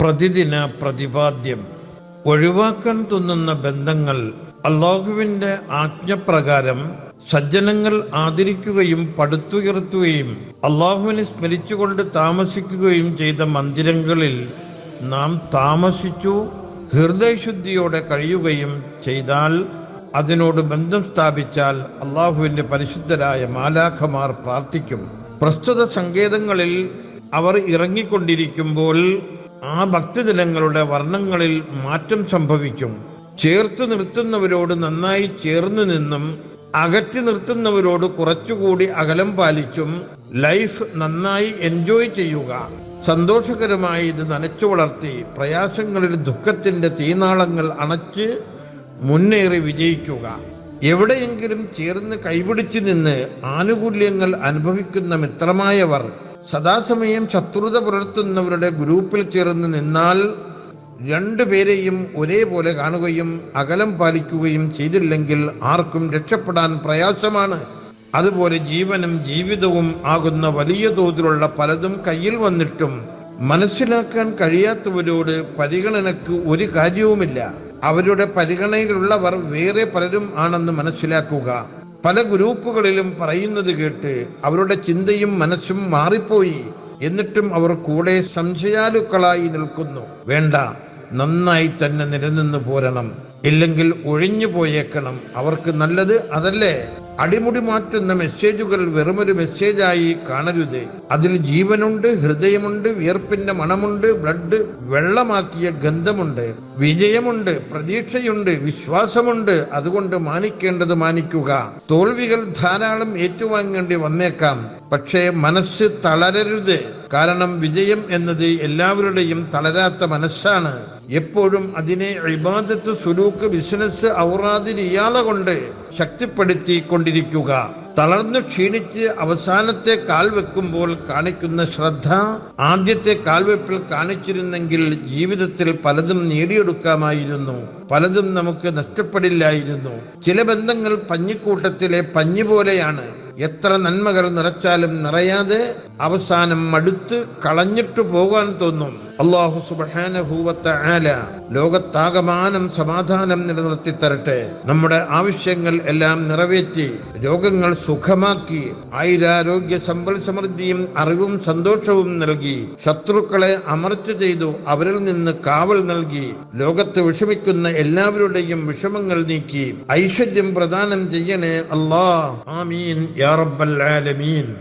പ്രതിദിന പ്രതിപാദ്യം. ഒഴിവാക്കാൻ തോന്നുന്ന ബന്ധങ്ങൾ അള്ളാഹുവിന്റെ ആജ്ഞപ്രകാരം സജ്ജനങ്ങൾ ആദരിക്കുകയും പടുത്തുയർത്തുകയും അള്ളാഹുവിനെ സ്മരിച്ചുകൊണ്ട് താമസിക്കുകയും ചെയ്ത മന്ദിരങ്ങളിൽ നാം താമസിച്ചു ഹൃദയശുദ്ധിയോടെ കഴിയുകയും ചെയ്താൽ അതിനോട് ബന്ധം സ്ഥാപിച്ചാൽ അള്ളാഹുവിന്റെ പരിശുദ്ധരായ മാലാഖമാർ പ്രാർത്ഥിക്കും. പ്രസ്തുത സങ്കേതങ്ങളിൽ അവർ ഇറങ്ങിക്കൊണ്ടിരിക്കുമ്പോൾ ആ ഭക്തജനങ്ങളുടെ വർണങ്ങളിൽ മാറ്റം സംഭവിക്കും. ചേർത്ത് നിർത്തുന്നവരോട് നന്നായി ചേർന്ന് നിന്നും അകറ്റി നിർത്തുന്നവരോട് കുറച്ചുകൂടി അകലം പാലിച്ചും ലൈഫ് നന്നായി എൻജോയ് ചെയ്യുക. സന്തോഷകരമായി ഇത് നനച്ചു വളർത്തി പ്രയാസങ്ങളിൽ ദുഃഖത്തിന്റെ തീനാളങ്ങൾ അണച്ച് മുന്നേറി വിജയിക്കുക. എവിടെയെങ്കിലും ചേർന്ന് കൈപിടിച്ചു നിന്ന് ആനുകൂല്യങ്ങൾ അനുഭവിക്കുന്ന മിത്രമായവർ സദാസമയം ശത്രുത പുലർത്തുന്നവരുടെ ഗ്രൂപ്പിൽ ചേർന്ന് നിന്നാൽ രണ്ടുപേരെയും ഒരേപോലെ കാണുകയും അകലം പാലിക്കുകയും ചെയ്തില്ലെങ്കിൽ ആർക്കും രക്ഷപ്പെടാൻ പ്രയാസമാണ്. അതുപോലെ ജീവനും ജീവിതവും ആകുന്ന വലിയ തോതിലുള്ള പലതും കയ്യിൽ വന്നിട്ടും മനസ്സിലാക്കാൻ കഴിയാത്തവരോട് പരിഗണനക്ക് ഒരു കാര്യവുമില്ല. അവരുടെ പരിഗണനയിലുള്ളവർ വേറെ പലരും ആണെന്ന് മനസ്സിലാക്കുക. പല ഗ്രൂപ്പുകളിലും പറയുന്നത് കേട്ട് അവരുടെ ചിന്തയും മനസ്സും മാറിപ്പോയി. എന്നിട്ടും അവർ കൂടെ സംശയാലുക്കളായി നിൽക്കുന്നു. വേണ്ട നന്നായി തന്നെ നിലനിന്ന് പോരണം. ഇല്ലെങ്കിൽ ഒഴിഞ്ഞു പോയേക്കണം. അവർക്ക് നല്ലത് അതല്ലേ? അടിമുടി മാറ്റുന്ന മെസ്സേജുകൾ വെറുമൊരു മെസ്സേജായി കാണരുത്. അതിൽ ജീവനുണ്ട് ഹൃദയമുണ്ട് വിയർപ്പിന്റെ മണമുണ്ട് ബ്ലഡ് വെള്ളമാക്കിയ ഗന്ധമുണ്ട് വിജയമുണ്ട് പ്രതീക്ഷയുണ്ട് വിശ്വാസമുണ്ട്. അതുകൊണ്ട് മാനിക്കേണ്ടത് മാനിക്കുക. തോൽവികൾ ധാരാളം ഏറ്റുവാങ്ങേണ്ടി വന്നേക്കാം. പക്ഷേ മനസ്സ് തളരരുത്. കാരണം വിജയം എന്നത് എല്ലാവരുടെയും തളരാത്ത മനസ്സാണ്. എപ്പോഴും അതിനെ ഇബാദത്ത് സുലൂക്ക് ബിസിനസ് ഔറാദിരിയാത കൊണ്ട് ശക്തിപ്പെടുത്തി കൊണ്ടിരിക്കുക തളർന്നു ക്ഷീണിച്ച് അവസാനത്തെ കാൽ വെക്കുമ്പോൾ കാണിക്കുന്ന ശ്രദ്ധ ആദ്യത്തെ കാൽവെപ്പിൽ കാണിച്ചിരുന്നെങ്കിൽ ജീവിതത്തിൽ പലതും നേടിയെടുക്കാമായിരുന്നു. പലതും നമുക്ക് നഷ്ടപ്പെടില്ലായിരുന്നു. ചില ബന്ധങ്ങൾ പഞ്ഞിക്കൂട്ടത്തിലെ പഞ്ഞു പോലെയാണ്. എത്ര നന്മകൾ നിറച്ചാലും നിറയാതെ അവസാനം മടുത്ത് കളഞ്ഞിട്ട് പോകാൻ തോന്നും. അള്ളാഹു സുബാനഹൂവത്ത ആല ലോകത്താകമാനം സമാധാനം നിലനിർത്തി തരട്ടെ നമ്മുടെ ആവശ്യങ്ങൾ എല്ലാം നിറവേറ്റി രോഗങ്ങൾ സുഖമാക്കി ആയിരാരോഗ്യ സമ്പൽ സമൃദ്ധിയും അറിവും സന്തോഷവും നൽകി ശത്രുക്കളെ അമർച്ച ചെയ്തു അവരിൽ നിന്ന് കാവൽ നൽകി ലോകത്ത് വിഷമിക്കുന്ന എല്ലാവരുടെയും വിഷമങ്ങൾ നീക്കി ഐശ്വര്യം പ്രദാനം ചെയ്യണേ അല്ലാ ആമീൻ. യാ റബ്ബൽ ആലമീൻ.